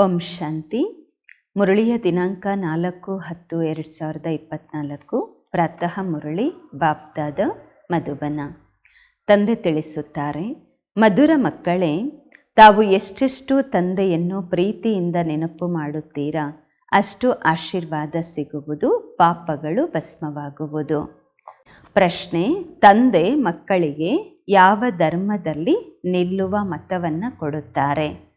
ಓಂ ಶಾಂತಿ. ಮುರಳಿಯ ದಿನಾಂಕ ನಾಲ್ಕು ಹತ್ತು ಎರಡು ಸಾವಿರದ ಇಪ್ಪತ್ತ್ನಾಲ್ಕು ಪ್ರಾತಃ ಮುರಳಿ, ಬಾಪ್ದಾದ, ಮಧುಬನ. ತಂದೆ ತಿಳಿಸುತ್ತಾರೆ, ಮಧುರ ಮಕ್ಕಳೇ, ತಾವು ಎಷ್ಟೆಷ್ಟು ತಂದೆಯನ್ನು ಪ್ರೀತಿಯಿಂದ ನೆನಪು ಮಾಡುತ್ತೀರಾ? ಅಷ್ಟು ಆಶೀರ್ವಾದ ಸಿಗುವುದು, ಪಾಪಗಳು ಭಸ್ಮವಾಗುವುದು. ಪ್ರಶ್ನೆ, ತಂದೆ ಮಕ್ಕಳಿಗೆ ಯಾವ ಧರ್ಮದಲ್ಲಿ ನಿಲ್ಲುವ ಮತವನ್ನು ಕೊಡುತ್ತಾರೆ?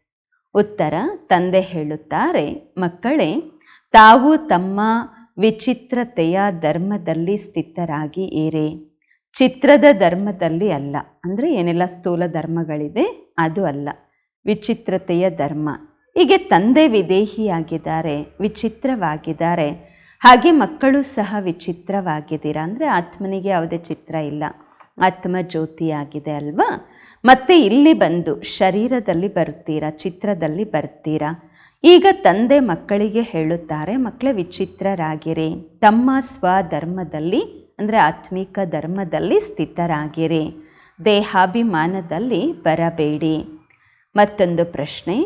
ಉತ್ತರ, ತಂದೆ ಹೇಳುತ್ತಾರೆ, ಮಕ್ಕಳೇ, ತಾವು ತಮ್ಮ ವಿಚಿತ್ರತೆಯ ಧರ್ಮದಲ್ಲಿ ಸ್ಥಿತರಾಗಿ ಏರೆ ಚಿತ್ರದ ಧರ್ಮದಲ್ಲಿ ಅಲ್ಲ. ಅಂದರೆ ಏನೆಲ್ಲ ಸ್ಥೂಲ ಧರ್ಮಗಳಿದೆ, ಅದು ಅಲ್ಲ. ವಿಚಿತ್ರತೆಯ ಧರ್ಮ. ಹೀಗೆ ತಂದೆ ವಿದೇಹಿಯಾಗಿದ್ದಾರೆ, ವಿಚಿತ್ರವಾಗಿದ್ದಾರೆ. ಹಾಗೆ ಮಕ್ಕಳು ಸಹ ವಿಚಿತ್ರವಾಗಿದ್ದೀರಾ? ಅಂದರೆ ಆತ್ಮನಿಗೆ ಯಾವುದೇ ಚಿತ್ರ ಇಲ್ಲ. ಆತ್ಮ ಜ್ಯೋತಿಯಾಗಿದೆ ಅಲ್ವಾ? ಮತ್ತೆ ಇಲ್ಲಿ ಬಂದು ಶರೀರದಲ್ಲಿ ಬರುತ್ತೀರಾ, ಚಿತ್ರದಲ್ಲಿ ಬರ್ತೀರಾ? ಈಗ ತಂದೆ ಮಕ್ಕಳಿಗೆ ಹೇಳುತ್ತಾರೆ, ಮಕ್ಕಳ ವಿಚಿತ್ರರಾಗಿರಿ, ತಮ್ಮ ಸ್ವಧರ್ಮದಲ್ಲಿ, ಅಂದರೆ ಆತ್ಮಿಕ ಧರ್ಮದಲ್ಲಿ ಸ್ಥಿತರಾಗಿರಿ, ದೇಹಾಭಿಮಾನದಲ್ಲಿ ಬರಬೇಡಿ. ಮತ್ತೊಂದು ಪ್ರಶ್ನೆ,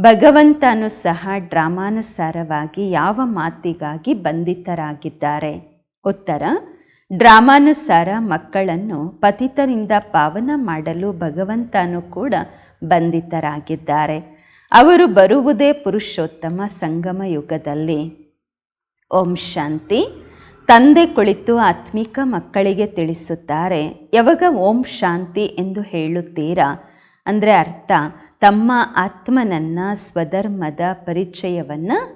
ಭಗವಂತನು ಸಹ ಡ್ರಾಮಾನುಸಾರವಾಗಿ ಯಾವ ಮಾತಿಗಾಗಿ ಬಂಧಿತರಾಗಿದ್ದಾರೆ? ಉತ್ತರ ಡ್ರಾಮಾನುಸಾರ ಮಕ್ಕಳನ್ನು ಪತಿತರಿಂದ ಪಾವನ ಮಾಡಲು ಭಗವಂತನು ಕೂಡ ಬಂಧಿತರಾಗಿದ್ದಾರೆ. ಅವರು ಬರುವುದೇ ಪುರುಷೋತ್ತಮ ಸಂಗಮ ಯುಗದಲ್ಲಿ. ಓಂ ಶಾಂತಿ. ತಂದೆ ಕುಳಿತು ಆತ್ಮಿಕ ಮಕ್ಕಳಿಗೆ ತಿಳಿಸುತ್ತಾರೆ, ಯಾವಾಗ ಓಂ ಶಾಂತಿ ಎಂದು ಹೇಳುತ್ತೀರಾ? ಅಂದರೆ ಅರ್ಥ, ತಮ್ಮ ಆತ್ಮನನ್ನ ಸ್ವಧರ್ಮದ ಪರಿಚಯವನ್ನು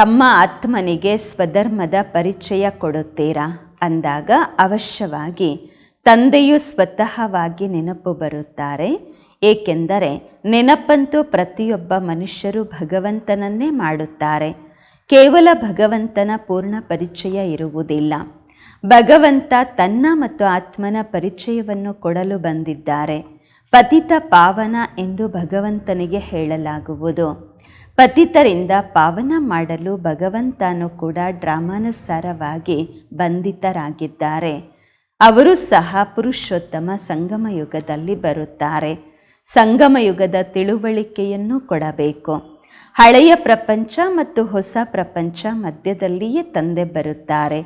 ತಮ್ಮ ಆತ್ಮನಿಗೆ ಸ್ವಧರ್ಮದ ಪರಿಚಯ ಕೊಡುತ್ತೀರಾ? ಅಂದಾಗ ಅವಶ್ಯವಾಗಿ ತಂದೆಯು ಸ್ವತಃವಾಗಿ ನೆನಪು ಬರುತ್ತಾರೆ. ಏಕೆಂದರೆ ನೆನಪಂತೂ ಪ್ರತಿಯೊಬ್ಬ ಮನುಷ್ಯರು ಭಗವಂತನನ್ನೇ ಮಾಡುತ್ತಾರೆ. ಕೇವಲ ಭಗವಂತನ ಪೂರ್ಣ ಪರಿಚಯ ಇರುವುದಿಲ್ಲ. ಭಗವಂತ ತನ್ನ ಮತ್ತು ಆತ್ಮನ ಪರಿಚಯವನ್ನು ಕೊಡಲು ಬಂದಿದ್ದಾರೆ. ಪತಿತ ಪಾವನ ಎಂದು ಭಗವಂತನಿಗೆ ಹೇಳಲಾಗುವುದು. ಪತಿತರಿಂದ ಪಾವನ ಮಾಡಲು ಭಗವಂತನು ಕೂಡ ಡ್ರಾಮಾನುಸಾರವಾಗಿ ಬಂಧಿತರಾಗಿದ್ದಾರೆ. ಅವರು ಸಹ ಪುರುಷೋತ್ತಮ ಸಂಗಮ ಯುಗದಲ್ಲಿ ಬರುತ್ತಾರೆ. ಸಂಗಮ ಯುಗದ ತಿಳುವಳಿಕೆಯನ್ನು ಕೊಡಬೇಕು. ಹಳೆಯ ಪ್ರಪಂಚ ಮತ್ತು ಹೊಸ ಪ್ರಪಂಚ ಮಧ್ಯದಲ್ಲಿಯೇ ತಂದೆ ಬರುತ್ತಾರೆ.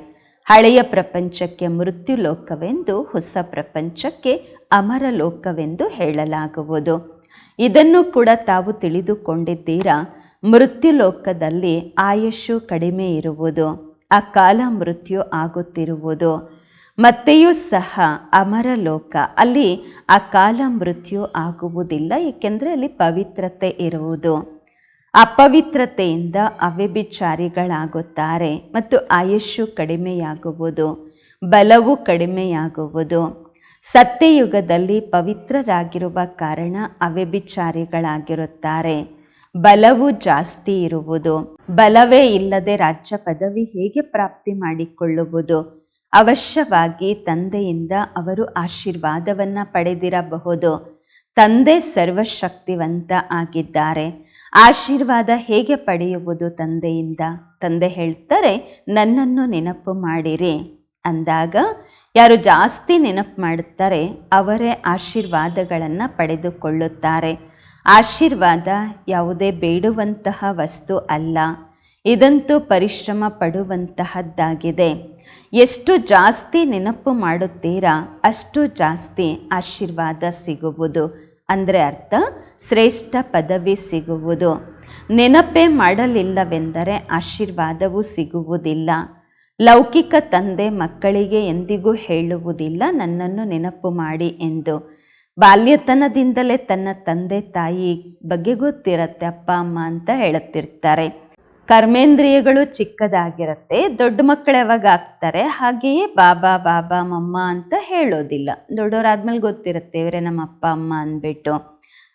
ಹಳೆಯ ಪ್ರಪಂಚಕ್ಕೆ ಮೃತ್ಯು ಲೋಕವೆಂದು, ಹೊಸ ಪ್ರಪಂಚಕ್ಕೆ ಅಮರ ಲೋಕವೆಂದು ಹೇಳಲಾಗುವುದು. ಇದನ್ನು ಕೂಡ ತಾವು ತಿಳಿದುಕೊಂಡಿದ್ದೀರಾ? ಮೃತ್ಯು ಲೋಕದಲ್ಲಿ ಆಯುಷು ಕಡಿಮೆ ಇರುವುದು, ಅಕಾಲ ಮೃತ್ಯು ಆಗುತ್ತಿರುವುದು, ಮತ್ತೆಯೂ ಸಹ ಅಮರ ಲೋಕ. ಅಲ್ಲಿ ಅಕಾಲ ಮೃತ್ಯು ಆಗುವುದಿಲ್ಲ, ಏಕೆಂದರೆ ಅಲ್ಲಿ ಪವಿತ್ರತೆ ಇರುವುದು. ಅಪವಿತ್ರತೆಯಿಂದ ಅವ್ಯಭಿಚಾರಿಗಳಾಗುತ್ತಾರೆ ಮತ್ತು ಆಯುಷ್ಯು ಕಡಿಮೆಯಾಗುವುದು, ಬಲವು ಕಡಿಮೆಯಾಗುವುದು. ಸತ್ಯಯುಗದಲ್ಲಿ ಪವಿತ್ರರಾಗಿರುವ ಕಾರಣ ಅವ್ಯಭಿಚಾರಿಗಳಾಗಿರುತ್ತಾರೆ. ಬಲವು ಜಾಸ್ತಿ ಇರುವುದು. ಬಲವೇ ಇಲ್ಲದೆ ರಾಜ್ಯ ಪದವಿ ಹೇಗೆ ಪ್ರಾಪ್ತಿ ಮಾಡಿಕೊಳ್ಳುವುದು? ಅವಶ್ಯವಾಗಿ ತಂದೆಯಿಂದ ಅವರು ಆಶೀರ್ವಾದವನ್ನು ಪಡೆದಿರಬಹುದು. ತಂದೆ ಸರ್ವಶಕ್ತಿವಂತ ಆಗಿದ್ದಾರೆ. ಆಶೀರ್ವಾದ ಹೇಗೆ ಪಡೆಯುವುದು ತಂದೆಯಿಂದ? ತಂದೆ ಹೇಳ್ತಾರೆ, ನನ್ನನ್ನು ನೆನಪು ಮಾಡಿರಿ. ಅಂದಾಗ, ಯಾರು ಜಾಸ್ತಿ ನೆನಪು ಮಾಡುತ್ತಾರೆ ಅವರೇ ಆಶೀರ್ವಾದಗಳನ್ನು ಪಡೆದುಕೊಳ್ಳುತ್ತಾರೆ. ಆಶೀರ್ವಾದ ಯಾವುದೇ ಬೇಡುವಂತಹ ವಸ್ತು ಅಲ್ಲ. ಇದಂತೂ ಪರಿಶ್ರಮ ಪಡುವಂತಹದ್ದಾಗಿದೆ. ಎಷ್ಟು ಜಾಸ್ತಿ ನೆನಪು ಮಾಡುತ್ತೀರಾ, ಅಷ್ಟು ಜಾಸ್ತಿ ಆಶೀರ್ವಾದ ಸಿಗುವುದು. ಅಂದರೆ ಅರ್ಥ, ಶ್ರೇಷ್ಠ ಪದವಿ ಸಿಗುವುದು. ನೆನಪೇ ಮಾಡಲಿಲ್ಲವೆಂದರೆ ಆಶೀರ್ವಾದವೂ ಸಿಗುವುದಿಲ್ಲ. ಲೌಕಿಕ ತಂದೆ ಮಕ್ಕಳಿಗೆ ಎಂದಿಗೂ ಹೇಳುವುದಿಲ್ಲ, ನನ್ನನ್ನು ನೆನಪು ಮಾಡಿ ಎಂದು. ಬಾಲ್ಯತನದಿಂದಲೇ ತನ್ನ ತಂದೆ ತಾಯಿ ಬಗ್ಗೆ ಗೊತ್ತಿರತ್ತೆ ಅಪ್ಪ, ಅಮ್ಮ ಅಂತ ಹೇಳುತ್ತಿರ್ತಾರೆ. ಕರ್ಮೇಂದ್ರಿಯಗಳು ಚಿಕ್ಕದಾಗಿರುತ್ತೆ, ದೊಡ್ಡ ಮಕ್ಕಳು ಯಾವಾಗ ಆಗ್ತಾರೆ ಹಾಗೆಯೇ ಬಾಬಾ ಬಾಬಾ, ಮಮ್ಮ ಅಂತ ಹೇಳೋದಿಲ್ಲ. ದೊಡ್ಡವರಾದ್ಮೇಲೆ ಗೊತ್ತಿರುತ್ತೆ ಇವರೇ ನಮ್ಮ ಅಪ್ಪ, ಅಮ್ಮ ಅಂದ್ಬಿಟ್ಟು.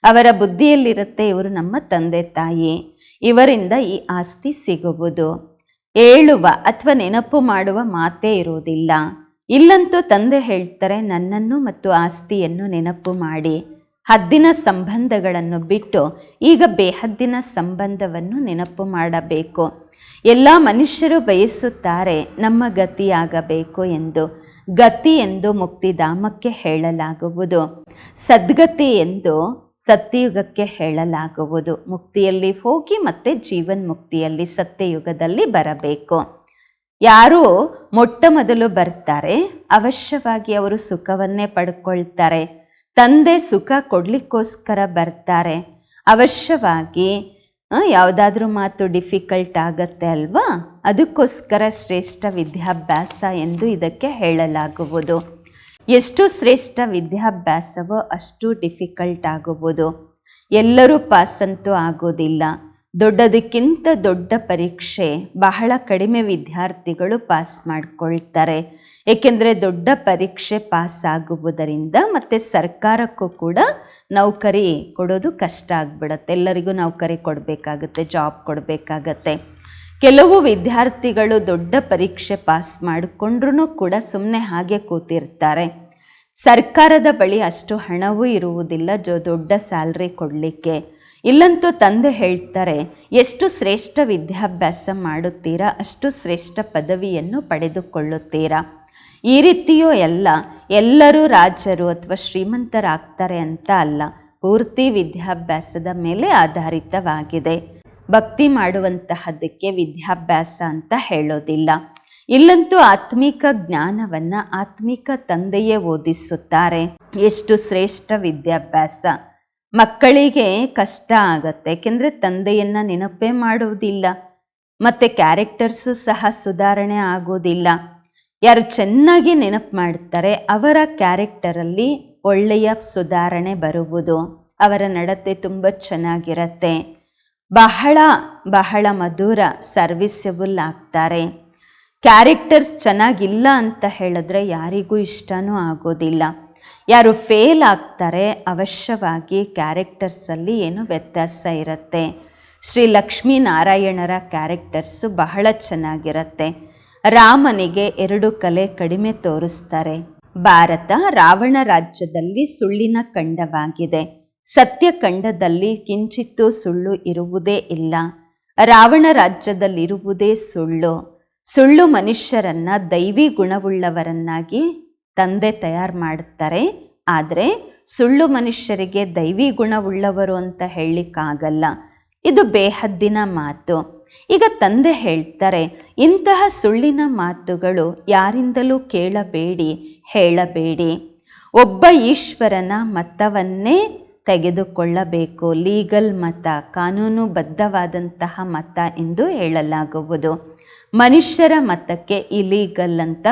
ಅವರ ಬುದ್ಧಿಯಲ್ಲಿರುತ್ತೆ ಇವರು ನಮ್ಮ ತಂದೆ ತಾಯಿ. ಇವರಿಂದ ಈ ಆಸ್ತಿ ಸಿಗುವುದು. ಹೇಳುವ ಅಥವಾ ನೆನಪು ಮಾಡುವ ಮಾತೇ ಇರುವುದಿಲ್ಲ. ಇಲ್ಲಂತೂ ತಂದೆ ಹೇಳ್ತಾರೆ, ನನ್ನನ್ನು ಮತ್ತು ಆಸ್ತಿಯನ್ನು ನೆನಪು ಮಾಡಿ. ಹದ್ದಿನ ಸಂಬಂಧಗಳನ್ನು ಬಿಟ್ಟು ಈಗ ಬೇಹದ್ದಿನ ಸಂಬಂಧವನ್ನು ನೆನಪು ಮಾಡಬೇಕು. ಎಲ್ಲ ಮನುಷ್ಯರು ಬಯಸುತ್ತಾರೆ, ನಮ್ಮ ಗತಿಯಾಗಬೇಕು ಎಂದು. ಗತಿ ಎಂದು ಮುಕ್ತಿಧಾಮಕ್ಕೆ ಹೇಳಲಾಗುವುದು. ಸದ್ಗತಿ ಎಂದು ಸತ್ಯಯುಗಕ್ಕೆ ಹೇಳಲಾಗುವುದು. ಮುಕ್ತಿಯಲ್ಲಿ ಹೋಗಿ ಮತ್ತೆ ಜೀವನ್ ಮುಕ್ತಿಯಲ್ಲಿ ಸತ್ಯಯುಗದಲ್ಲಿ ಬರಬೇಕು. ಯಾರು ಮೊಟ್ಟ ಮೊದಲು ಬರ್ತಾರೆ, ಅವಶ್ಯವಾಗಿ ಅವರು ಸುಖವನ್ನೇ ಪಡ್ಕೊಳ್ತಾರೆ. ತಂದೆ ಸುಖ ಕೊಡ್ಲಿಕ್ಕೋಸ್ಕರ ಬರ್ತಾರೆ. ಅವಶ್ಯವಾಗಿ ಯಾವುದಾದ್ರೂ ಮಾತು ಡಿಫಿಕಲ್ಟ್ ಆಗತ್ತೆ ಅಲ್ವಾ? ಅದಕ್ಕೋಸ್ಕರ ಶ್ರೇಷ್ಠ ವಿದ್ಯಾಭ್ಯಾಸ ಎಂದು ಇದಕ್ಕೆ ಹೇಳಲಾಗುವುದು. ಎಷ್ಟು ಶ್ರೇಷ್ಠ ವಿದ್ಯಾಭ್ಯಾಸವೋ ಅಷ್ಟು ಡಿಫಿಕಲ್ಟ್ ಆಗುವುದು. ಎಲ್ಲರೂ ಪಾಸಂತೂ ಆಗೋದಿಲ್ಲ. ದೊಡ್ಡದಕ್ಕಿಂತ ದೊಡ್ಡ ಪರೀಕ್ಷೆ ಬಹಳ ಕಡಿಮೆ ವಿದ್ಯಾರ್ಥಿಗಳು ಪಾಸ್ ಮಾಡಿಕೊಳ್ತಾರೆ. ಏಕೆಂದರೆ ದೊಡ್ಡ ಪರೀಕ್ಷೆ ಪಾಸ್ ಆಗುವುದರಿಂದ ಮತ್ತು ಸರ್ಕಾರಕ್ಕೂ ಕೂಡ ನೌಕರಿ ಕೊಡೋದು ಕಷ್ಟ ಆಗ್ಬಿಡತ್ತೆ. ಎಲ್ಲರಿಗೂ ನೌಕರಿ ಕೊಡಬೇಕಾಗತ್ತೆ, ಜಾಬ್ ಕೊಡಬೇಕಾಗತ್ತೆ. ಕೆಲವು ವಿದ್ಯಾರ್ಥಿಗಳು ದೊಡ್ಡ ಪರೀಕ್ಷೆ ಪಾಸ್ ಮಾಡಿಕೊಂಡ್ರೂ ಕೂಡ ಸುಮ್ಮನೆ ಹಾಗೆ ಕೂತಿರ್ತಾರೆ. ಸರ್ಕಾರದ ಬಳಿ ಅಷ್ಟು ಹಣವೂ ಇರುವುದಿಲ್ಲ, ಜೊ ದೊಡ್ಡ ಸ್ಯಾಲ್ರಿ ಕೊಡಲಿಕ್ಕೆ. ಇಲ್ಲಂತೂ ತಂದೆ ಹೇಳ್ತಾರೆ, ಎಷ್ಟು ಶ್ರೇಷ್ಠ ವಿದ್ಯಾಭ್ಯಾಸ ಮಾಡುತ್ತೀರಾ, ಅಷ್ಟು ಶ್ರೇಷ್ಠ ಪದವಿಯನ್ನು ಪಡೆದುಕೊಳ್ಳುತ್ತೀರಾ? ಈ ರೀತಿಯೂ ಎಲ್ಲ ಎಲ್ಲರೂ ರಾಜರು ಅಥವಾ ಶ್ರೀಮಂತರಾಗ್ತಾರೆ ಅಂತ ಅಲ್ಲ, ಪೂರ್ತಿ ವಿದ್ಯಾಭ್ಯಾಸದ ಮೇಲೆ ಆಧಾರಿತವಾಗಿದೆ. ಭಕ್ತಿ ಮಾಡುವಂತಹದಕ್ಕೆ ವಿದ್ಯಾಭ್ಯಾಸ ಅಂತ ಹೇಳೋದಿಲ್ಲ. ಇಲ್ಲಂತೂ ಆತ್ಮಿಕ ಜ್ಞಾನವನ್ನು ಆತ್ಮಿಕ ತಂದೆಯೇ ಓದಿಸುತ್ತಾರೆ. ಎಷ್ಟು ಶ್ರೇಷ್ಠ ವಿದ್ಯಾಭ್ಯಾಸ. ಮಕ್ಕಳಿಗೆ ಕಷ್ಟ ಆಗತ್ತೆ. ಯಾಕೆಂದರೆ ತಂದೆಯನ್ನ ನೆನಪೇ ಮಾಡುವುದಿಲ್ಲ ಮತ್ತು ಕ್ಯಾರೆಕ್ಟರ್ಸು ಸಹ ಸುಧಾರಣೆ ಆಗೋದಿಲ್ಲ. ಯಾರು ಚೆನ್ನಾಗಿ ನೆನಪು ಮಾಡ್ತಾರೆ, ಅವರ ಕ್ಯಾರೆಕ್ಟರಲ್ಲಿ ಒಳ್ಳೆಯ ಸುಧಾರಣೆ ಬರುವುದು, ಅವರ ನಡತೆ ತುಂಬ ಚೆನ್ನಾಗಿರತ್ತೆ. ಬಹಳ ಬಹಳ ಮಧುರ ಸರ್ವಿಸಬಲ್ ಆಗ್ತಾರೆ. ಕ್ಯಾರೆಕ್ಟರ್ಸ್ ಚೆನ್ನಾಗಿಲ್ಲ ಅಂತ ಹೇಳಿದ್ರೆ ಯಾರಿಗೂ ಇಷ್ಟನೂ ಆಗೋದಿಲ್ಲ. ಯಾರು ಫೇಲ್ ಆಗ್ತಾರೆ ಅವಶ್ಯವಾಗಿ ಕ್ಯಾರೆಕ್ಟರ್ಸಲ್ಲಿ ಏನು ವ್ಯತ್ಯಾಸ ಇರುತ್ತೆ. ಶ್ರೀ ಲಕ್ಷ್ಮೀನಾರಾಯಣರ ಕ್ಯಾರೆಕ್ಟರ್ಸು ಬಹಳ ಚೆನ್ನಾಗಿರುತ್ತೆ. ರಾಮನಿಗೆ ಎರಡು ಕಲೆ ಕಡಿಮೆ ತೋರಿಸ್ತಾರೆ. ಭಾರತ ರಾವಣ ರಾಜ್ಯದಲ್ಲಿ ಸುಳ್ಳಿನ ಖಂಡವಾಗಿದೆ. ಸತ್ಯಖಂಡದಲ್ಲಿ ಕಿಂಚಿತ್ತೂ ಸುಳ್ಳು ಇರುವುದೇ ಇಲ್ಲ. ರಾವಣ ರಾಜ್ಯದಲ್ಲಿರುವುದೇ ಸುಳ್ಳು. ಸುಳ್ಳು ಮನುಷ್ಯರನ್ನ ದೈವಿ ಗುಣವುಳ್ಳವರನ್ನಾಗಿ ತಂದೆ ತಯಾರು ಮಾಡುತ್ತಾರೆ ಆದರೆ ಸುಳ್ಳು ಮನುಷ್ಯರಿಗೆ ದೈವಿ ಗುಣವುಳ್ಳವರು ಅಂತ ಹೇಳಲಿಕ್ಕಾಗಲ್ಲ. ಇದು ಬೇಹದ್ದಿನ ಮಾತು. ಈಗ ತಂದೆ ಹೇಳ್ತಾರೆ, ಇಂತಹ ಸುಳ್ಳಿನ ಮಾತುಗಳು ಯಾರಿಂದಲೂ ಕೇಳಬೇಡಿ, ಹೇಳಬೇಡಿ. ಒಬ್ಬ ಈಶ್ವರನ ಮತವನ್ನೇ ತೆಗೆದುಕೊಳ್ಳಬೇಕು. ಲೀಗಲ್ ಮತ, ಕಾನೂನುಬದ್ಧವಾದಂತಹ ಮತ ಎಂದು ಹೇಳಲಾಗುವುದು. ಮನುಷ್ಯರ ಮತಕ್ಕೆ ಇಲೀಗಲ್ ಅಂತ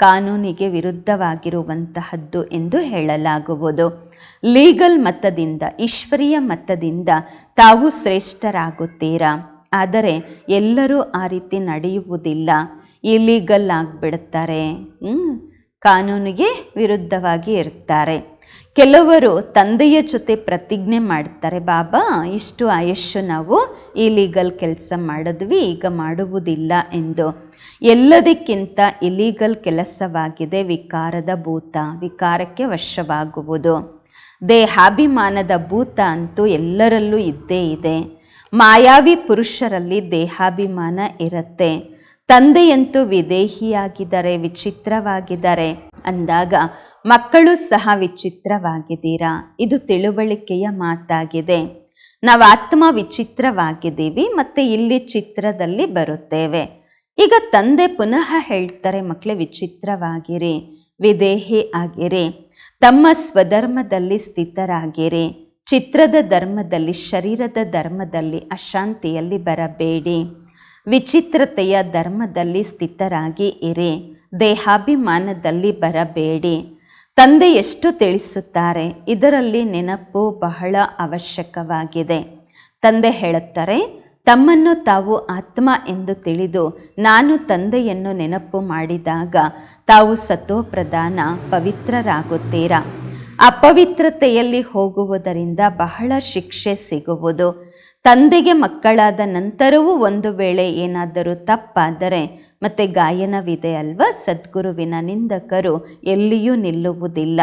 ಕಾನೂನಿಗೆ ವಿರುದ್ಧವಾಗಿರುವಂತಹದ್ದು ಎಂದು ಹೇಳಲಾಗುವುದು. ಲೀಗಲ್ ಮತದಿಂದ, ಈಶ್ವರೀಯ ಮತದಿಂದ ತಾವು ಶ್ರೇಷ್ಠರಾಗುತ್ತೀರಾ? ಆದರೆ ಎಲ್ಲರೂ ಆ ರೀತಿ ನಡೆಯುವುದಿಲ್ಲ. ಇಲೀಗಲ್ ಆಗಿಬಿಡುತ್ತಾರೆ ಕಾನೂನಿಗೆ ವಿರುದ್ಧವಾಗಿ ಇರ್ತಾರೆ. ಕೆಲವರು ತಂದೆಯ ಜೊತೆ ಪ್ರತಿಜ್ಞೆ ಮಾಡ್ತಾರೆ, ಬಾಬಾ, ಇಷ್ಟು ಆಯುಷ್ಯು ನಾವು ಇಲೀಗಲ್ ಕೆಲಸ ಮಾಡಿದ್ವಿ, ಈಗ ಮಾಡುವುದಿಲ್ಲ ಎಂದು. ಎಲ್ಲದಕ್ಕಿಂತ ಇಲೀಗಲ್ ಕೆಲಸವಾಗಿದೆ ವಿಕಾರದ ಭೂತ. ವಿಕಾರಕ್ಕೆ ವಶವಾಗುವುದು. ದೇಹಾಭಿಮಾನದ ಭೂತ ಅಂತೂ ಎಲ್ಲರಲ್ಲೂ ಇದ್ದೇ ಇದೆ. ಮಾಯಾವಿ ಪುರುಷರಲ್ಲಿ ದೇಹಾಭಿಮಾನ ಇರುತ್ತೆ. ತಂದೆಯಂತೂ ವಿದೇಹಿಯಾಗಿದ್ದಾರೆ, ವಿಚಿತ್ರವಾಗಿದ್ದಾರೆ. ಅಂದಾಗ ಮಕ್ಕಳು ಸಹ ವಿಚಿತ್ರವಾಗಿದ್ದೀರಾ? ಇದು ತಿಳುವಳಿಕೆಯ ಮಾತಾಗಿದೆ. ನಾವು ಆತ್ಮ ವಿಚಿತ್ರವಾಗಿದ್ದೀವಿ ಮತ್ತು ಇಲ್ಲಿ ಚಿತ್ರದಲ್ಲಿ ಬರುತ್ತೇವೆ. ಈಗ ತಂದೆ ಪುನಃ ಹೇಳ್ತಾರೆ, ಮಕ್ಕಳೇ, ವಿಚಿತ್ರವಾಗಿರಿ, ವಿದೇಹಿ ಆಗಿರಿ, ತಮ್ಮ ಸ್ವಧರ್ಮದಲ್ಲಿ ಸ್ಥಿತರಾಗಿರಿ, ಚಿತ್ರದ ಧರ್ಮದಲ್ಲಿ, ಶರೀರದ ಧರ್ಮದಲ್ಲಿ ಅಶಾಂತಿಯಲ್ಲಿ ಬರಬೇಡಿ, ವಿಚಿತ್ರತೆಯ ಧರ್ಮದಲ್ಲಿ ಸ್ಥಿತರಾಗಿ ಇರಿ, ದೇಹಾಭಿಮಾನದಲ್ಲಿ ಬರಬೇಡಿ. ತಂದೆ ಎಷ್ಟು ತಿಳಿಸುತ್ತಾರೆ, ಇದರಲ್ಲಿ ನೆನಪು ಬಹಳ ಅವಶ್ಯಕವಾಗಿದೆ. ತಂದೆ ಹೇಳುತ್ತಾರೆ ತಮ್ಮನ್ನು ತಾವು ಆತ್ಮ ಎಂದು ತಿಳಿದು ನಾನು ತಂದೆಯನ್ನು ನೆನಪು ಮಾಡಿದಾಗ ತಾವು ಸತೋಪ್ರಧಾನ ಪವಿತ್ರರಾಗುತ್ತೀರಾ? ಅಪವಿತ್ರತೆಯಲ್ಲಿ ಹೋಗುವುದರಿಂದ ಬಹಳ ಶಿಕ್ಷೆ ಸಿಗುವುದು. ತಂದೆಗೆ ಮಕ್ಕಳಾದ ನಂತರವೂ ಒಂದು ವೇಳೆ ಏನಾದರೂ ತಪ್ಪಾದರೆ ಮತ್ತೆ ಗಾಯನವಿದೆ ಅಲ್ವಾ? ಸದ್ಗುರುವಿನ ನಿಂದಕರು ಎಲ್ಲಿಯೂ ನಿಲ್ಲುವುದಿಲ್ಲ.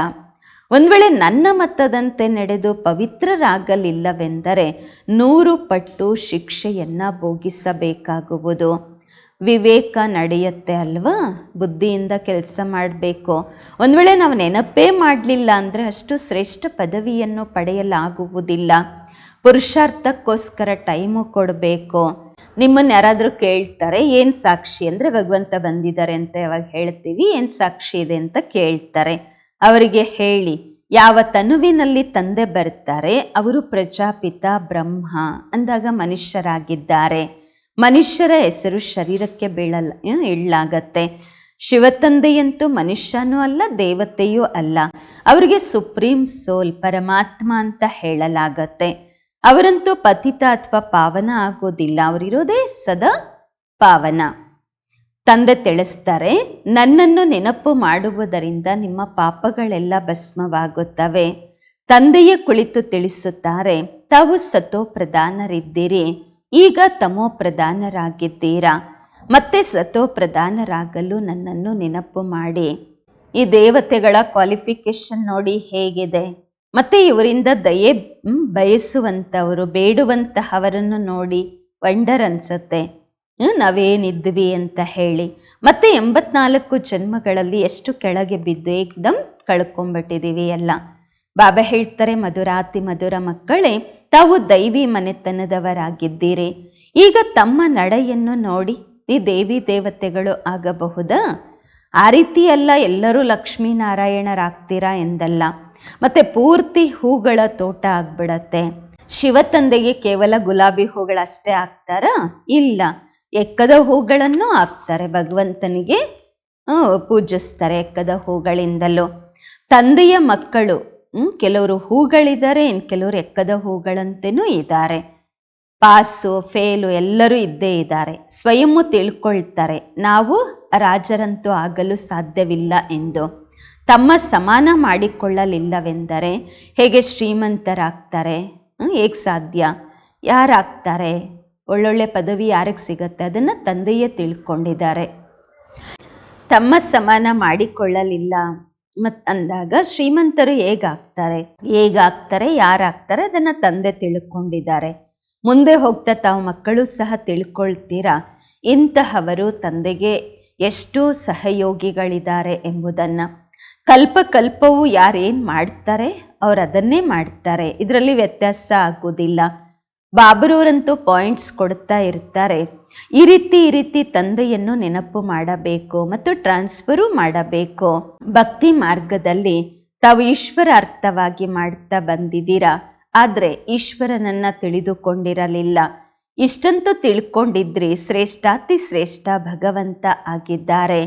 ಒಂದು ವೇಳೆ ನನ್ನ ಮತದಂತೆ ನಡೆದು ಪವಿತ್ರರಾಗಲಿಲ್ಲವೆಂದರೆ ನೂರು ಪಟ್ಟು ಶಿಕ್ಷೆಯನ್ನು ಭೋಗಿಸಬೇಕಾಗುವುದು. ವಿವೇಕ ನಡೆಯುತ್ತೆ ಅಲ್ವಾ? ಬುದ್ಧಿಯಿಂದ ಕೆಲಸ ಮಾಡಬೇಕು. ಒಂದು ವೇಳೆ ನಾವು ನೆನಪೇ ಮಾಡಲಿಲ್ಲ ಅಂದರೆ ಅಷ್ಟು ಶ್ರೇಷ್ಠ ಪದವಿಯನ್ನು ಪಡೆಯಲಾಗುವುದಿಲ್ಲ. ಪುರುಷಾರ್ಥಕ್ಕೋಸ್ಕರ ಟೈಮು ಕೊಡಬೇಕು. ನಿಮ್ಮನ್ನು ಯಾರಾದರೂ ಕೇಳ್ತಾರೆ, ಏನು ಸಾಕ್ಷಿ ಅಂದರೆ ಭಗವಂತ ಬಂದಿದ್ದಾರೆ ಅಂತ ಯಾವಾಗ ಹೇಳ್ತೀವಿ, ಏನು ಸಾಕ್ಷಿ ಇದೆ ಅಂತ ಕೇಳ್ತಾರೆ. ಅವರಿಗೆ ಹೇಳಿ, ಯಾವ ತನುವಿನಲ್ಲಿ ತಂದೆ ಬರ್ತಾರೆ ಅವರು ಪ್ರಜಾಪಿತ ಬ್ರಹ್ಮ ಅಂದಾಗ ಮನುಷ್ಯರಾಗಿದ್ದಾರೆ. ಮನುಷ್ಯರ ಹೆಸರು ಶರೀರಕ್ಕೆ ಬೀಳಲ್ಲ ಇಳ್ಳಾಗತ್ತೆ. ಶಿವತಂದೆಯಂತೂ ಮನುಷ್ಯನೂ ಅಲ್ಲ, ದೇವತೆಯೂ ಅಲ್ಲ. ಅವರಿಗೆ ಸುಪ್ರೀಂ ಸೋಲ್, ಪರಮಾತ್ಮ ಅಂತ ಹೇಳಲಾಗತ್ತೆ. ಅವರಂತೂ ಪತಿತ ಅಥವಾ ಪಾವನ ಆಗೋದಿಲ್ಲ, ಅವರಿರೋದೇ ಸದಾ ಪಾವನ. ತಂದೆ ತಿಳಿಸ್ತಾರೆ, ನನ್ನನ್ನು ನೆನಪು ಮಾಡುವುದರಿಂದ ನಿಮ್ಮ ಪಾಪಗಳೆಲ್ಲ ಭಸ್ಮವಾಗುತ್ತವೆ. ತಂದೆಯ ಕುಳಿತು ತಿಳಿಸುತ್ತಾರೆ, ತಾವು ಸತೋ ಪ್ರಧಾನರಿದ್ದೀರಿ ಈಗ ತಮೋ ಪ್ರಧಾನರಾಗಿದ್ದೀರಾ ಮತ್ತೆ ಸತೋ ಪ್ರಧಾನರಾಗಲು ನನ್ನನ್ನು ನೆನಪು ಮಾಡಿ. ಈ ದೇವತೆಗಳ ಕ್ವಾಲಿಫಿಕೇಶನ್ ನೋಡಿ ಹೇಗಿದೆ. ಮತ್ತೆ ಇವರಿಂದ ದಯೆ ಬಯಸುವಂಥವರು ಬೇಡುವಂತಹವರನ್ನು ನೋಡಿ, ವಂಡರ್ ಅನ್ಸುತ್ತೆ. ನಾವೇನಿದ್ವಿ ಅಂತ ಹೇಳಿ. ಮತ್ತೆ ಎಂಬತ್ನಾಲ್ಕು ಜನ್ಮಗಳಲ್ಲಿ ಎಷ್ಟು ಕೆಳಗೆ ಬಿದ್ದು ಏಕ್ದಮ್ ಕಳ್ಕೊಂಡ್ಬಿಟ್ಟಿದ್ದೀವಿ ಎಲ್ಲ. ಬಾಬಾ ಹೇಳ್ತಾರೆ, ಮಧುರಾತಿ, ಮಧುರ ಮಕ್ಕಳೇ, ತಾವು ದೈವಿ ಮನೆತನದವರಾಗಿದ್ದೀರಿ. ಈಗ ತಮ್ಮ ನಡೆಯನ್ನು ನೋಡಿ ಈ ದೇವಿ ದೇವತೆಗಳು ಆಗಬಹುದಾ? ಆ ರೀತಿ ಎಲ್ಲ ಎಲ್ಲರೂ ಲಕ್ಷ್ಮೀನಾರಾಯಣರಾಗ್ತೀರಾ ಎಂದಲ್ಲ. ಮತ್ತೆ ಪೂರ್ತಿ ಹೂಗಳ ತೋಟ ಆಗ್ಬಿಡತ್ತೆ. ಶಿವತಂದೆಗೆ ಕೇವಲ ಗುಲಾಬಿ ಹೂಗಳಷ್ಟೇ ಆಗ್ತಾರಾ? ಇಲ್ಲ. ಎಕ್ಕದ ಹೂಗಳನ್ನು ಹಾಕ್ತಾರೆ ಭಗವಂತನಿಗೆ. ಪೂಜಿಸ್ತಾರೆ ಎಕ್ಕದ ಹೂಗಳಿಂದಲೂ. ತಂದೆಯ ಮಕ್ಕಳು ಕೆಲವರು ಹೂಗಳಿದ್ದಾರೆ, ಇನ್ನು ಕೆಲವರು ಎಕ್ಕದ ಹೂಗಳಂತೆನೂ ಇದ್ದಾರೆ. ಪಾಸು, ಫೇಲು ಎಲ್ಲರೂ ಇದ್ದೇ ಇದ್ದಾರೆ. ಸ್ವಯಂ ತಿಳ್ಕೊಳ್ತಾರೆ, ನಾವು ರಾಜರಂತೂ ಆಗಲು ಸಾಧ್ಯವಿಲ್ಲ ಎಂದು. ತಮ್ಮ ಸಮಾನ ಮಾಡಿಕೊಳ್ಳಲಿಲ್ಲವೆಂದರೆ ಹೇಗೆ ಶ್ರೀಮಂತರಾಗ್ತಾರೆ? ಹೇಗೆ ಸಾಧ್ಯ? ಯಾರಾಗ್ತಾರೆ? ಒಳ್ಳೊಳ್ಳೆ ಪದವಿ ಯಾರಿಗೆ ಸಿಗತ್ತೆ ಅದನ್ನು ತಂದೆಯೇ ತಿಳ್ಕೊಂಡಿದ್ದಾರೆ. ತಮ್ಮ ಸಮಾನ ಮಾಡಿಕೊಳ್ಳಲಿಲ್ಲ ಮತ್ ಅಂದಾಗ ಶ್ರೀಮಂತರು ಹೇಗಾಗ್ತಾರೆ? ಹೇಗಾಗ್ತಾರೆ, ಯಾರಾಗ್ತಾರೆ ಅದನ್ನು ತಂದೆ ತಿಳ್ಕೊಂಡಿದ್ದಾರೆ. ಮುಂದೆ ಹೋಗ್ತಾ ತಾವು ಮಕ್ಕಳು ಸಹ ತಿಳ್ಕೊಳ್ತೀರಾ? ಇಂತಹವರು ತಂದೆಗೆ ಎಷ್ಟು ಸಹಯೋಗಿಗಳಿದ್ದಾರೆ ಎಂಬುದನ್ನು. ಕಲ್ಪ ಕಲ್ಪವು ಯಾರೇನು ಮಾಡ್ತಾರೆ? ಅವ್ರು ಅದನ್ನೇ ಮಾಡ್ತಾರೆ. ಇದರಲ್ಲಿ ವ್ಯತ್ಯಾಸ ಆಗೋದಿಲ್ಲ. ಬಾಬರವರಂತೂ ಪಾಯಿಂಟ್ಸ್ ಕೊಡ್ತಾ ಇರ್ತಾರೆ. ಈ ರೀತಿ ಈ ರೀತಿ ತಂದೆಯನ್ನು ನೆನಪು ಮಾಡಬೇಕು ಮತ್ತು ಟ್ರಾನ್ಸ್ಫರು ಮಾಡಬೇಕು. ಭಕ್ತಿ ಮಾರ್ಗದಲ್ಲಿ ತಾವು ಈಶ್ವರ ಅರ್ಥವಾಗಿ ಮಾಡ್ತಾ ಬಂದಿದ್ದೀರಾ? ಆದರೆ ಈಶ್ವರನನ್ನ ತಿಳಿದುಕೊಂಡಿರಲಿಲ್ಲ. ಇಷ್ಟಂತೂ ತಿಳ್ಕೊಂಡಿದ್ರಿ, ಶ್ರೇಷ್ಠಾತಿ ಶ್ರೇಷ್ಠ ಭಗವಂತ ಆಗಿದ್ದಾರೆ.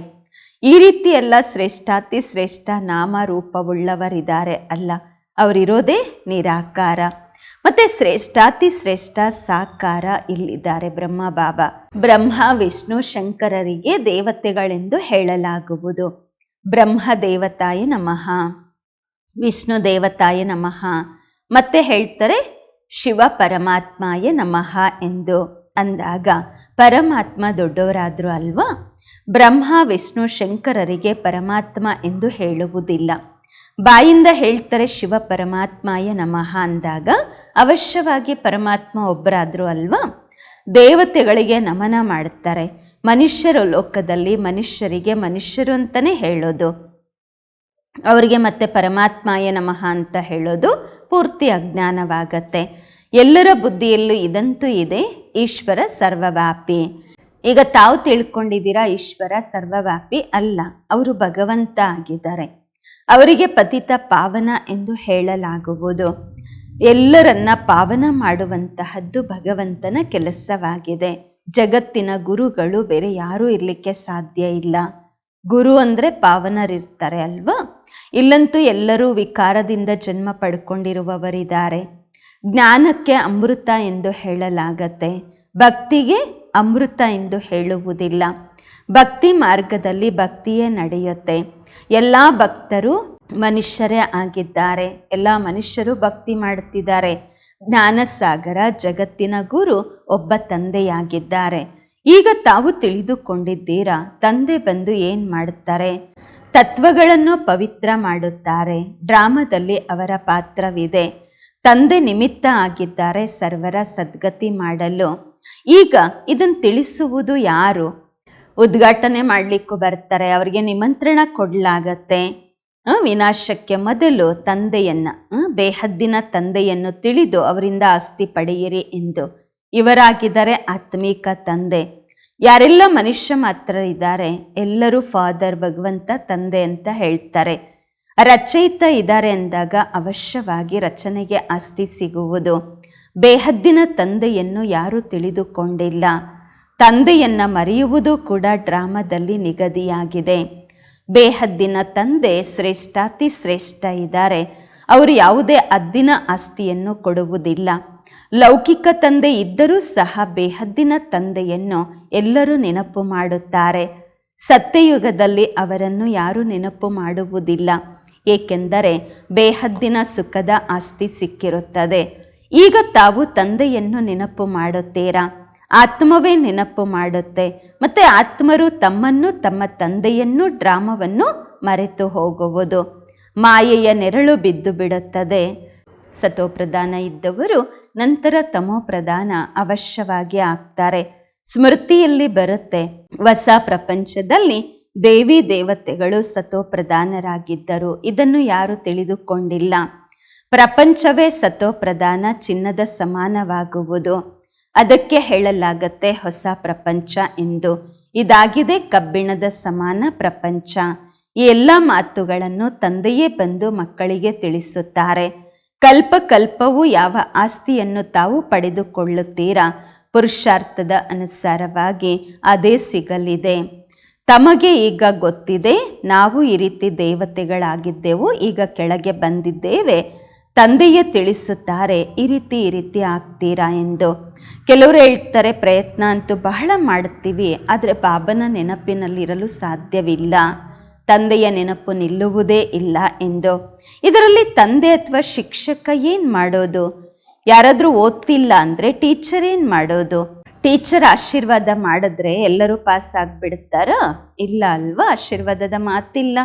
ಈ ರೀತಿ ಎಲ್ಲ ಶ್ರೇಷ್ಠಾತಿ ಶ್ರೇಷ್ಠ ನಾಮ ರೂಪವುಳ್ಳವರಿದ್ದಾರೆ ಅಲ್ಲ. ಅವರಿರೋದೇ ನಿರಾಕಾರ. ಮತ್ತೆ ಶ್ರೇಷ್ಠಾತಿ ಶ್ರೇಷ್ಠ ಸಾಕಾರ ಇಲ್ಲಿದ್ದಾರೆ ಬ್ರಹ್ಮ ಬಾಬಾ. ಬ್ರಹ್ಮ, ವಿಷ್ಣು, ಶಂಕರರಿಗೆ ದೇವತೆಗಳೆಂದು ಹೇಳಲಾಗುವುದು. ಬ್ರಹ್ಮ ದೇವತಾಯ ನಮಃ. ವಿಷ್ಣು ದೇವತಾಯ ನಮಃ. ಮತ್ತೆ ಹೇಳ್ತಾರೆ ಶಿವ ಪರಮಾತ್ಮಾಯ ನಮಃ ಎಂದು. ಅಂದಾಗ ಪರಮಾತ್ಮ ದೊಡ್ಡವರಾದ್ರು ಅಲ್ವಾ? ಬ್ರಹ್ಮ, ವಿಷ್ಣು, ಶಂಕರರಿಗೆ ಪರಮಾತ್ಮ ಎಂದು ಹೇಳುವುದಿಲ್ಲ. ಬಾಯಿಂದ ಹೇಳ್ತಾರೆ ಶಿವ ಪರಮಾತ್ಮಾಯ ನಮಃ ಅಂದಾಗ ಅವಶ್ಯವಾಗಿ ಪರಮಾತ್ಮ ಒಬ್ಬರಾದ್ರು ಅಲ್ವಾ? ದೇವತೆಗಳಿಗೆ ನಮನ ಮಾಡುತ್ತಾರೆ ಮನುಷ್ಯರು ಲೋಕದಲ್ಲಿ ಮನುಷ್ಯರಿಗೆ ಮನುಷ್ಯರು ಅಂತಲೇ ಹೇಳೋದು. ಅವರಿಗೆ ಮತ್ತೆ ಪರಮಾತ್ಮಾಯ ನಮಃ ಅಂತ ಹೇಳೋದು ಪೂರ್ತಿ ಅಜ್ಞಾನವಾಗತ್ತೆ. ಎಲ್ಲರ ಬುದ್ಧಿಯಲ್ಲೂ ಇದಂತೂ ಇದೆ, ಈಶ್ವರ ಸರ್ವವ್ಯಾಪಿ. ಈಗ ತಾವು ತಿಳ್ಕೊಂಡಿದ್ದೀರಾ, ಈಶ್ವರ ಸರ್ವವ್ಯಾಪಿ ಅಲ್ಲ, ಅವರು ಭಗವಂತ ಆಗಿದ್ದಾರೆ. ಅವರಿಗೆ ಪತಿತ ಪಾವನ ಎಂದು ಹೇಳಲಾಗುವುದು. ಎಲ್ಲರನ್ನ ಪಾವನ ಮಾಡುವಂತಹದ್ದು ಭಗವಂತನ ಕೆಲಸವಾಗಿದೆ. ಜಗತ್ತಿನ ಗುರುಗಳು ಬೇರೆ ಯಾರೂ ಇರಲಿಕ್ಕೆ ಸಾಧ್ಯ ಇಲ್ಲ. ಗುರು ಅಂದರೆ ಪಾವನರಿರ್ತಾರೆ ಅಲ್ವಾ? ಇಲ್ಲಂತೂ ಎಲ್ಲರೂ ವಿಕಾರದಿಂದ ಜನ್ಮ ಪಡ್ಕೊಂಡಿರುವವರಿದ್ದಾರೆ. ಜ್ಞಾನಕ್ಕೆ ಅಮೃತ ಎಂದು ಹೇಳಲಾಗತ್ತೆ. ಭಕ್ತಿಗೆ ಅಮೃತ ಎಂದು ಹೇಳುವುದಿಲ್ಲ. ಭಕ್ತಿ ಮಾರ್ಗದಲ್ಲಿ ಭಕ್ತಿಯೇ ನಡೆಯುತ್ತೆ. ಎಲ್ಲ ಭಕ್ತರು ಮನುಷ್ಯರೇ ಆಗಿದ್ದಾರೆ. ಎಲ್ಲ ಮನುಷ್ಯರು ಭಕ್ತಿ ಮಾಡುತ್ತಿದ್ದಾರೆ. ಜ್ಞಾನಸಾಗರ ಜಗತ್ತಿನ ಗುರು ಒಬ್ಬ ತಂದೆಯಾಗಿದ್ದಾರೆ. ಈಗ ತಾವು ತಿಳಿದುಕೊಂಡಿದ್ದೀರಾ, ತಂದೆ ಬಂದು ಏನು ಮಾಡುತ್ತಾರೆ? ತತ್ವಗಳನ್ನು ಪವಿತ್ರ ಮಾಡುತ್ತಾರೆ. ಡ್ರಾಮಾದಲ್ಲಿ ಅವರ ಪಾತ್ರವಿದೆ. ತಂದೆ ನಿಮಿತ್ತ ಆಗಿದ್ದಾರೆ, ಸರ್ವರ ಸದ್ಗತಿ ಮಾಡಲು. ಈಗ ಇದನ್ನು ತಿಳಿಸುವುದು ಯಾರು? ಉದ್ಘಾಟನೆ ಮಾಡಲಿಕ್ಕೂ ಬರ್ತಾರೆ. ಅವರಿಗೆ ನಿಮಂತ್ರಣ ಕೊಡಲಾಗತ್ತೆ. ವಿನಾಶಕ್ಕೆ ಮೊದಲು ತಂದೆಯನ್ನು ಬೇಹದ್ದಿನ ತಂದೆಯನ್ನು ತಿಳಿದು ಅವರಿಂದ ಆಸ್ತಿ ಪಡೆಯಿರಿ ಎಂದು ಇವರಾಗಿದ್ದಾರೆ ಆತ್ಮಿಕ ತಂದೆ. ಯಾರೆಲ್ಲ ಮನುಷ್ಯ ಮಾತ್ರ ಇದ್ದಾರೆ, ಎಲ್ಲರೂ ಫಾದರ್ ಭಗವಂತ ತಂದೆ ಅಂತ ಹೇಳ್ತಾರೆ. ರಚಯಿತ ಇದ್ದಾರೆ ಅಂದಾಗ ಅವಶ್ಯವಾಗಿ ರಚನೆಗೆ ಆಸ್ತಿ ಸಿಗುವುದು. ಬೇಹದ್ದಿನ ತಂದೆಯನ್ನು ಯಾರೂ ತಿಳಿದುಕೊಂಡಿಲ್ಲ. ತಂದೆಯನ್ನು ಮರೆಯುವುದು ಕೂಡ ಡ್ರಾಮಾದಲ್ಲಿ ನಿಗದಿಯಾಗಿದೆ. ಬೇಹದ್ದಿನ ತಂದೆ ಶ್ರೇಷ್ಠಾತಿ ಶ್ರೇಷ್ಠ ಇದ್ದಾರೆ. ಅವರು ಯಾವುದೇ ಅದ್ದಿನ ಆಸ್ತಿಯನ್ನು ಕೊಡುವುದಿಲ್ಲ. ಲೌಕಿಕ ತಂದೆ ಇದ್ದರೂ ಸಹ ಬೇಹದ್ದಿನ ತಂದೆಯನ್ನು ಎಲ್ಲರೂ ನೆನಪು ಮಾಡುತ್ತಾರೆ. ಸತ್ಯಯುಗದಲ್ಲಿ ಅವರನ್ನು ಯಾರೂ ನೆನಪು ಮಾಡುವುದಿಲ್ಲ. ಏಕೆಂದರೆ ಬೇಹದ್ದಿನ ಸುಖದ ಆಸ್ತಿ ಸಿಕ್ಕಿರುತ್ತದೆ. ಈಗ ತಾವು ತಂದೆಯನ್ನು ನೆನಪು ಮಾಡುತ್ತೀರಾ? ಆತ್ಮವೇ ನೆನಪು ಮಾಡುತ್ತೆ. ಮತ್ತೆ ಆತ್ಮರು ತಮ್ಮನ್ನು, ತಮ್ಮ ತಂದೆಯನ್ನು ಡ್ರಾಮವನ್ನು ಮರೆತು ಹೋಗುವುದು. ಮಾಯೆಯ ನೆರಳು ಬಿದ್ದು ಬಿಡುತ್ತದೆ. ಸತೋಪ್ರಧಾನ ಇದ್ದವರು ನಂತರ ತಮೋಪ್ರಧಾನ ಅವಶ್ಯವಾಗಿ ಆಗ್ತಾರೆ. ಸ್ಮೃತಿಯಲ್ಲಿ ಬರುತ್ತೆ. ಹೊಸ ಪ್ರಪಂಚದಲ್ಲಿ ದೇವಿ ದೇವತೆಗಳು ಸತೋಪ್ರಧಾನರಾಗಿದ್ದರು ಇದನ್ನು ಯಾರು ತಿಳಿದುಕೊಂಡಿಲ್ಲ. ಪ್ರಪಂಚವೇ ಸತೋಪ್ರಧಾನ ಚಿನ್ನದ ಸಮಾನವಾಗುವುದು. ಅದಕ್ಕೆ ಹೇಳಲಾಗತ್ತೆ ಹೊಸ ಪ್ರಪಂಚ ಎಂದು. ಇದಾಗಿದೆ ಕಬ್ಬಿಣದ ಸಮಾನ ಪ್ರಪಂಚ. ಈ ಎಲ್ಲ ಮಾತುಗಳನ್ನು ತಂದೆಯೇ ಬಂದು ಮಕ್ಕಳಿಗೆ ತಿಳಿಸುತ್ತಾರೆ. ಕಲ್ಪ ಕಲ್ಪವು ಯಾವ ಆಸ್ತಿಯನ್ನು ತಾವು ಪಡೆದುಕೊಳ್ಳುತ್ತೀರಾ? ಪುರುಷಾರ್ಥದ ಅನುಸಾರವಾಗಿ ಅದೇ ಸಿಗಲಿದೆ. ತಮಗೆ ಈಗ ಗೊತ್ತಿದೆ, ನಾವು ಈ ರೀತಿ ದೇವತೆಗಳಾಗಿದ್ದೆವು, ಈಗ ಕೆಳಗೆ ಬಂದಿದ್ದೇವೆ. ತಂದೆಯೇ ತಿಳಿಸುತ್ತಾರೆ, ಈ ರೀತಿ ಈ ರೀತಿ ಆಗ್ತೀರಾ ಎಂದು. ಕೆಲವರು ಹೇಳ್ತಾರೆ, ಪ್ರಯತ್ನ ಅಂತೂ ಬಹಳ ಮಾಡುತ್ತೀವಿ ಆದರೆ ಬಾಬನ ನೆನಪಿನಲ್ಲಿರಲು ಸಾಧ್ಯವಿಲ್ಲ. ತಂದೆಯ ನೆನಪು ನಿಲ್ಲುವುದೇ ಇಲ್ಲ, ಎಂದು. ಇದರಲ್ಲಿ ತಂದೆ ಅಥವಾ ಶಿಕ್ಷಕ ಏನು ಮಾಡೋದು? ಯಾರಾದರೂ ಓದ್ತಿಲ್ಲ ಅಂದರೆ ಟೀಚರ್ ಏನು ಮಾಡೋದು? ಟೀಚರ್ ಆಶೀರ್ವಾದ ಮಾಡಿದ್ರೆ ಎಲ್ಲರೂ ಪಾಸ್ ಆಗಿಬಿಡ್ತಾರ? ಇಲ್ಲ ಅಲ್ವಾ? ಆಶೀರ್ವಾದದ ಮಾತಿಲ್ಲ.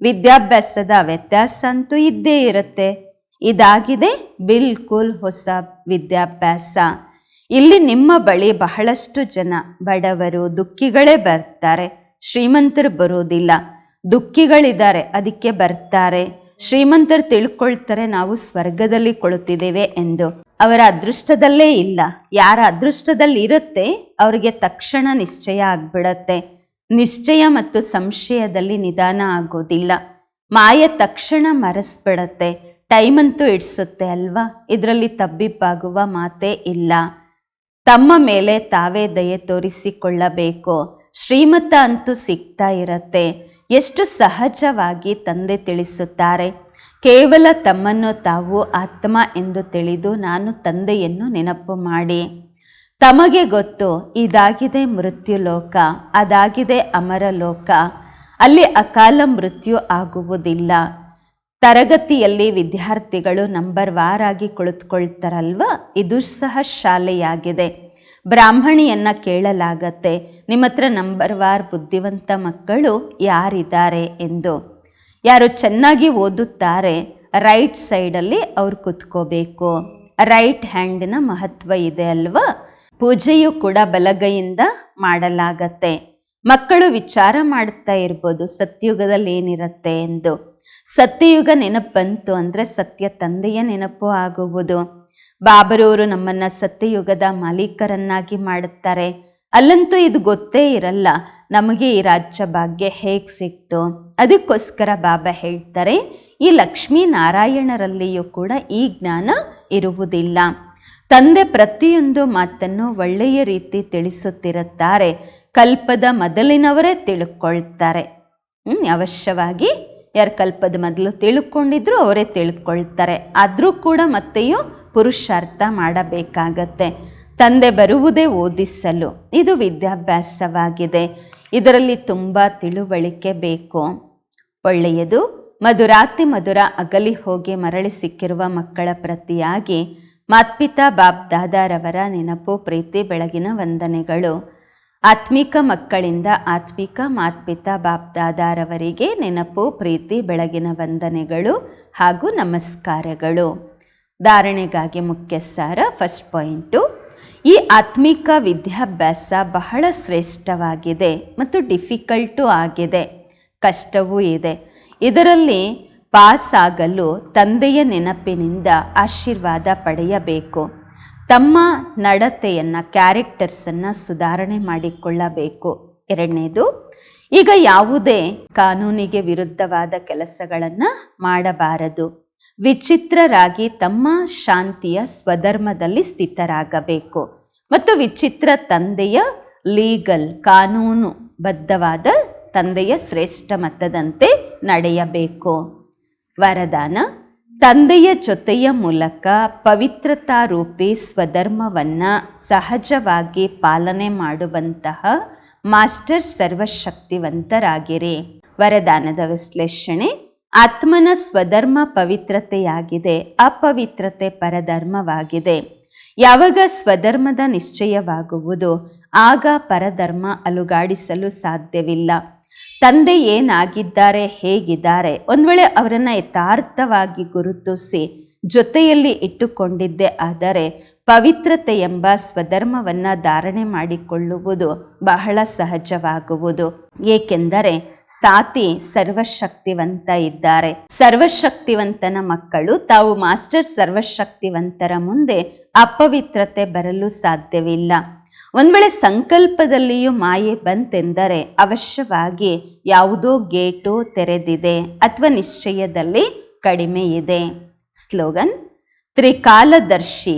ವಿದ್ಯಾಭ್ಯಾಸದ ವ್ಯತ್ಯಾಸ ಅಂತೂ ಇದ್ದೇ ಇರುತ್ತೆ. ಇದಾಗಿದೆ ಬಿಲ್ಕುಲ್ ಹೊಸ ವಿದ್ಯಾಭ್ಯಾಸ. ಇಲ್ಲಿ ನಿಮ್ಮ ಬಳಿ ಬಹಳಷ್ಟು ಜನ ಬಡವರು, ದುಃಖಿಗಳೇ ಬರ್ತಾರೆ. ಶ್ರೀಮಂತರು ಬರೋದಿಲ್ಲ ದುಃಖಿಗಳಿದ್ದಾರೆ, ಅದಕ್ಕೆ ಬರ್ತಾರೆ. ಶ್ರೀಮಂತರು ತಿಳ್ಕೊಳ್ತಾರೆ, ನಾವು ಸ್ವರ್ಗದಲ್ಲಿ ಕೊಳುತ್ತಿದ್ದೇವೆ ಎಂದು. ಅವರ ಅದೃಷ್ಟದಲ್ಲೇ ಇಲ್ಲ. ಯಾರ ಅದೃಷ್ಟದಲ್ಲಿ ಇರುತ್ತೆ, ಅವರಿಗೆ ತಕ್ಷಣ ನಿಶ್ಚಯ ಆಗ್ಬಿಡತ್ತೆ. ನಿಶ್ಚಯ ಮತ್ತು ಸಂಶಯದಲ್ಲಿ ನಿಧಾನ ಆಗೋದಿಲ್ಲ. ಮಾಯ ತಕ್ಷಣ ಮರೆಸ್ಬಿಡತ್ತೆ. ಟೈಮ್ ಅಂತೂ ಇಡಿಸುತ್ತೆ ಅಲ್ವಾ? ಇದರಲ್ಲಿ ತಬ್ಬಿಬ್ಬಾಗುವ ಮಾತೇ ಇಲ್ಲ. ತಮ್ಮ ಮೇಲೆ ತಾವೇ ದಯೆ ತೋರಿಸಿಕೊಳ್ಳಬೇಕು. ಶ್ರೀಮತ ಅಂತೂ ಸಿಗ್ತಾ ಇರತ್ತೆ. ಎಷ್ಟು ಸಹಜವಾಗಿ ತಂದೆ ತಿಳಿಸುತ್ತಾರೆ. ಕೇವಲ ತಮ್ಮನ್ನು ತಾವು ಆತ್ಮ ಎಂದು ತಿಳಿದು ನಾನು ತಂದೆಯನ್ನು ನೆನಪು ಮಾಡಿ. ತಮಗೆ ಗೊತ್ತು, ಇದಾಗಿದೆ ಮೃತ್ಯು ಲೋಕ, ಅದಾಗಿದೆ ಅಮರ ಲೋಕ. ಅಲ್ಲಿ ಅಕಾಲ ಮೃತ್ಯು ಆಗುವುದಿಲ್ಲ. ತರಗತಿಯಲ್ಲಿ ವಿದ್ಯಾರ್ಥಿಗಳು ನಂಬರ್ ವಾರಾಗಿ ಕುಳಿತುಕೊಳ್ತಾರಲ್ವ? ಇದು ಸಹ ಶಾಲೆಯಾಗಿದೆ. ಬ್ರಾಹ್ಮಣಿಯನ್ನು ಕೇಳಲಾಗತ್ತೆ, ನಿಮ್ಮ ಹತ್ರ ನಂಬರ್ ವಾರ್ ಬುದ್ಧಿವಂತ ಮಕ್ಕಳು ಯಾರಿದ್ದಾರೆ ಎಂದು. ಯಾರು ಚೆನ್ನಾಗಿ ಓದುತ್ತಾರೆ, ರೈಟ್ ಸೈಡಲ್ಲಿ ಅವ್ರು ಕುತ್ಕೋಬೇಕು. ರೈಟ್ ಹ್ಯಾಂಡಿನ ಮಹತ್ವ ಇದೆ ಅಲ್ವಾ? ಪೂಜೆಯು ಕೂಡ ಬಲಗೈಯಿಂದ ಮಾಡಲಾಗತ್ತೆ. ಮಕ್ಕಳು ವಿಚಾರ ಮಾಡ್ತಾ ಇರ್ಬೋದು, ಸತ್ಯುಗದಲ್ಲಿ ಏನಿರುತ್ತೆ ಎಂದು. ಸತ್ಯಯುಗ ನೆನಪು ಬಂತು ಅಂದರೆ ಸತ್ಯ ತಂದೆಯ ನೆನಪು ಆಗುವುದು. ಬಾಬರವರು ನಮ್ಮನ್ನು ಸತ್ಯಯುಗದ ಮಾಲೀಕರನ್ನಾಗಿ ಮಾಡುತ್ತಾರೆ. ಅಲ್ಲಂತೂ ಇದು ಗೊತ್ತೇ ಇರಲ್ಲ ನಮಗೆ ಈ ರಾಜ್ಯ ಭಾಗ್ಯ ಹೇಗೆ ಸಿಕ್ತು. ಅದಕ್ಕೋಸ್ಕರ ಬಾಬಾ ಹೇಳ್ತಾರೆ, ಈ ಲಕ್ಷ್ಮೀ ನಾರಾಯಣರಲ್ಲಿಯೂ ಕೂಡ ಈ ಜ್ಞಾನ ಇರುವುದಿಲ್ಲ. ತಂದೆ ಪ್ರತಿಯೊಂದು ಮಾತನ್ನು ಒಳ್ಳೆಯ ರೀತಿ ತಿಳಿಸುತ್ತಿರುತ್ತಾರೆ. ಕಲ್ಪದ ಮೊದಲಿನವರೇ ತಿಳ್ಕೊಳ್ತಾರೆ. ಅವಶ್ಯವಾಗಿ ಯಾರು ಕಲ್ಪದ ಮೊದಲು ತಿಳ್ಕೊಂಡಿದ್ರು ಅವರೇ ತಿಳ್ಕೊಳ್ತಾರೆ. ಆದರೂ ಕೂಡ ಮತ್ತೆಯೂ ಪುರುಷಾರ್ಥ ಮಾಡಬೇಕಾಗತ್ತೆ. ತಂದೆ ಬರುವುದೇ ಓದಿಸಲು. ಇದು ವಿದ್ಯಾಭ್ಯಾಸವಾಗಿದೆ. ಇದರಲ್ಲಿ ತುಂಬ ತಿಳುವಳಿಕೆ ಬೇಕು. ಒಳ್ಳೆಯದು. ಮಧುರಾತಿ ಮಧುರ ಅಗಲಿ ಹೋಗಿ ಮರಳಿ ಸಿಕ್ಕಿರುವ ಮಕ್ಕಳ ಪ್ರತಿಯಾಗಿ ಮಾತ್ಪಿತಾ ಬಾಬ್ ದಾದಾರವರ ನೆನಪು, ಪ್ರೀತಿ, ಬೆಳಗಿನ ವಂದನೆಗಳು. ಆತ್ಮಿಕ ಮಕ್ಕಳಿಂದ ಆತ್ಮಿಕ ಮಾತ್ಪಿತಾ ಬಾಪ್ದಾದಾರವರಿಗೆ ನೆನಪು, ಪ್ರೀತಿ, ಬೆಳಗಿನ ವಂದನೆಗಳು ಹಾಗೂ ನಮಸ್ಕಾರಗಳು. ಧಾರಣೆಗಾಗಿ ಮುಖ್ಯ ಸಾರ ಫಸ್ಟ್ ಪಾಯಿಂಟು. ಈ ಆತ್ಮಿಕ ವಿದ್ಯಾಭ್ಯಾಸ ಬಹಳ ಶ್ರೇಷ್ಠವಾಗಿದೆ ಮತ್ತು ಡಿಫಿಕಲ್ಟು ಆಗಿದೆ. ಕಷ್ಟವೂ ಇದೆ. ಇದರಲ್ಲಿ ಪಾಸ್ ಆಗಲು ತಂದೆಯ ನೆನಪಿನಿಂದ ಆಶೀರ್ವಾದ ಪಡೆಯಬೇಕು. ತಮ್ಮ ನಡತೆಯನ್ನು ಕ್ಯಾರೆಕ್ಟರ್ಸನ್ನು ಸುಧಾರಣೆ ಮಾಡಿಕೊಳ್ಳಬೇಕು. ಎರಡನೇದು, ಈಗ ಯಾವುದೇ ಕಾನೂನಿಗೆ ವಿರುದ್ಧವಾದ ಕೆಲಸಗಳನ್ನು ಮಾಡಬಾರದು. ವಿಚಿತ್ರರಾಗಿ ತಮ್ಮ ಶಾಂತಿಯ ಸ್ವಧರ್ಮದಲ್ಲಿ ಸ್ಥಿತರಾಗಬೇಕು. ಮತ್ತು ವಿಚಿತ್ರ ತಂದೆಯ ಲೀಗಲ್ ಕಾನೂನು ಬದ್ಧವಾದ ತಂದೆಯ ಶ್ರೇಷ್ಠ ಮತದಂತೆ ನಡೆಯಬೇಕು. ವರದಾನ ತಂದೆಯ ಜೊತೆಯ ಮೂಲಕ ಪವಿತ್ರತಾರೂಪಿ ಸ್ವಧರ್ಮವನ್ನು ಸಹಜವಾಗಿ ಪಾಲನೆ ಮಾಡುವಂತಹ ಮಾಸ್ಟರ್ ಸರ್ವಶಕ್ತಿವಂತರಾಗಿರಿ. ವರದಾನದ ವಿಶ್ಲೇಷಣೆ, ಆತ್ಮನ ಸ್ವಧರ್ಮ ಪವಿತ್ರತೆಯಾಗಿದೆ, ಅಪವಿತ್ರತೆ ಪರಧರ್ಮವಾಗಿದೆ. ಯಾವಾಗ ಸ್ವಧರ್ಮದ ನಿಶ್ಚಯವಾಗುವುದು, ಆಗ ಪರಧರ್ಮ ಅಲುಗಾಡಿಸಲು ಸಾಧ್ಯವಿಲ್ಲ. ತಂದೆ ಏನಾಗಿದ್ದಾರೆ, ಹೇಗಿದ್ದಾರೆ? ಒಂದು ವೇಳೆ ಅವರನ್ನು ಯಥಾರ್ಥವಾಗಿ ಗುರುತಿಸಿ ಜೊತೆಯಲ್ಲಿ ಇಟ್ಟುಕೊಂಡಿದ್ದೆ ಆದರೆ ಪವಿತ್ರತೆ ಎಂಬ ಸ್ವಧರ್ಮವನ್ನು ಧಾರಣೆ ಮಾಡಿಕೊಳ್ಳುವುದು ಬಹಳ ಸಹಜವಾಗುವುದು. ಏಕೆಂದರೆ ಸಾತಿ ಸರ್ವಶಕ್ತಿವಂತ ಇದ್ದಾರೆ. ಸರ್ವಶಕ್ತಿವಂತನ ಮಕ್ಕಳು ತಾವು ಮಾಸ್ಟರ್ ಸರ್ವಶಕ್ತಿವಂತರ ಮುಂದೆ ಅಪವಿತ್ರತೆ ಬರಲು ಸಾಧ್ಯವಿಲ್ಲ. ಒಂದ್ ವೇಳೆ ಸಂಕಲ್ಪದಲ್ಲಿಯೂ ಮಾಯೆ ಬಂತೆಂದರೆ ಅವಶ್ಯವಾಗಿ ಯಾವುದೋ ಗೇಟು ತೆರೆದಿದೆ ಅಥವಾ ನಿಶ್ಚಯದಲ್ಲಿ ಕಡಿಮೆ ಇದೆ. ಸ್ಲೋಗನ್, ತ್ರಿಕಾಲದರ್ಶಿ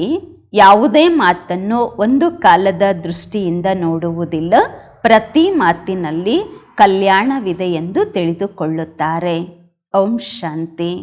ಯಾವುದೇ ಮಾತನ್ನು ಒಂದು ಕಾಲದ ದೃಷ್ಟಿಯಿಂದ ನೋಡುವುದಿಲ್ಲ, ಪ್ರತಿ ಮಾತಿನಲ್ಲಿ ಕಲ್ಯಾಣವಿದೆ ಎಂದು ತಿಳಿದುಕೊಳ್ಳುತ್ತಾರೆ. ಓಂ ಶಾಂತಿ.